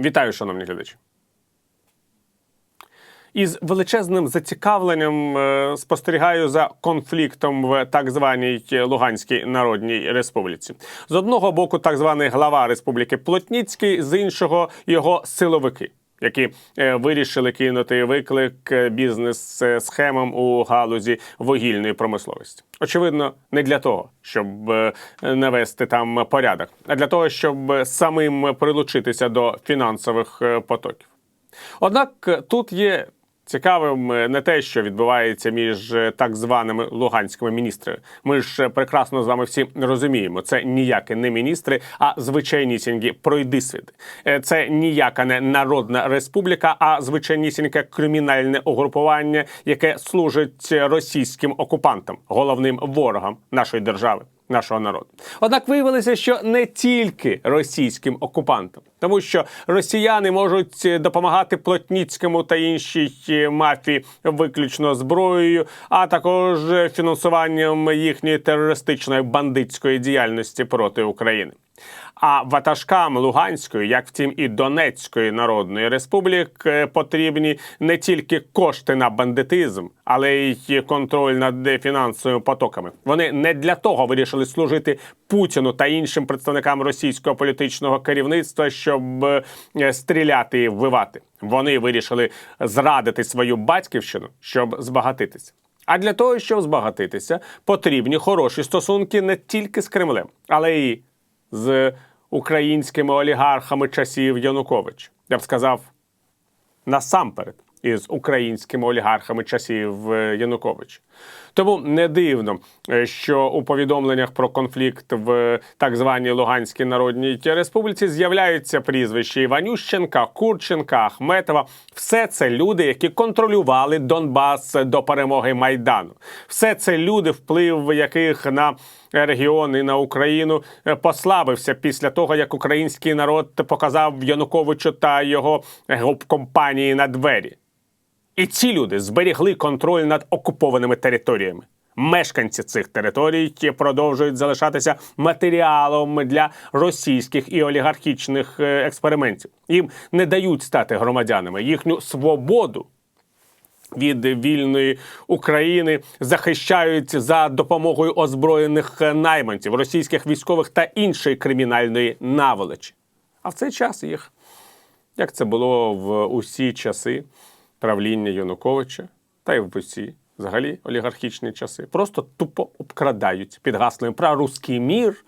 Вітаю, шановні глядачі. Із величезним зацікавленням е, спостерігаю за конфліктом в так званій Луганській Народній Республіці. З одного боку, так званий глава Республіки Плотніцький, з іншого його силовики. Які е, вирішили кинути виклик е, бізнес-схемам у галузі вугільної промисловості, очевидно, не для того, щоб е, навести там порядок, а для того, щоб самим прилучитися до фінансових е, потоків. Однак е, тут є цікавим е, не те, що відбувається між е, так званими луганськими міністрами. Ми ж е, прекрасно з вами всі розуміємо, це ніякі не міністри, а звичайнісінькі пройдисвіти. Це ніяка не народна республіка, а звичайнісіньке кримінальне угрупування, яке служить російським окупантам, головним ворогам нашої держави нашого народу. Однак виявилося, що не тільки російським окупантам, тому що росіяни можуть е, допомагати Плотніцькому та іншій е, мафії виключно зброєю, а також е, фінансуванням їхньої терористичної бандитської діяльності проти України. А ватажкам Луганської, як втім і Донецької Народної Республік, е, потрібні не тільки кошти на бандитизм, але й контроль над фінансовими потоками. Вони не для того вирішили служити Путіну та іншим представникам російського політичного керівництва, щоб е, стріляти і вбивати. Вони вирішили зрадити свою батьківщину, щоб збагатитися. А для того, щоб збагатитися, потрібні хороші стосунки не тільки з Кремлем, але й з українськими олігархами часів Януковича. Я б сказав, насамперед із українськими олігархами часів е, Януковича. Тому не дивно, е, що у повідомленнях про конфлікт в так званій Луганській Народній Республіці з'являються прізвища Іванющенка, Курченка, Ахметова. Все це люди, які контролювали Донбас до перемоги Майдану. Все це люди, вплив яких на регіон і на Україну е, послабився після того, як український народ показав Януковичу та його компанії на двері. І ці люди зберігли контроль над окупованими територіями. Мешканці цих територій продовжують залишатися матеріалом для російських і олігархічних е, експериментів. Їм не дають стати громадянами. Їхню свободу від вільної України захищають за допомогою озброєних найманців, російських військових та іншої кримінальної наволочі. А в цей час їх, як це було в усі часи правління Януковича, та й в усі взагалі олігархічні часи, просто тупо обкрадають під гаслом про руський мір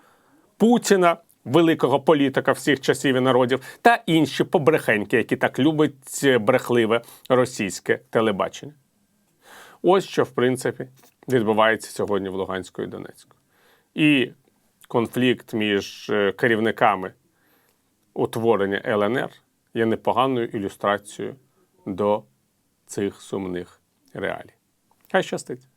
Путіна. Великого політика всіх часів і народів та інші побрехеньки, які так любить брехливе російське телебачення. Ось що, в принципі, відбувається сьогодні в Луганську і Донецьку. І конфлікт між е, керівниками утворення ЛНР є непоганою ілюстрацією до цих сумних реалій. Хай щастить!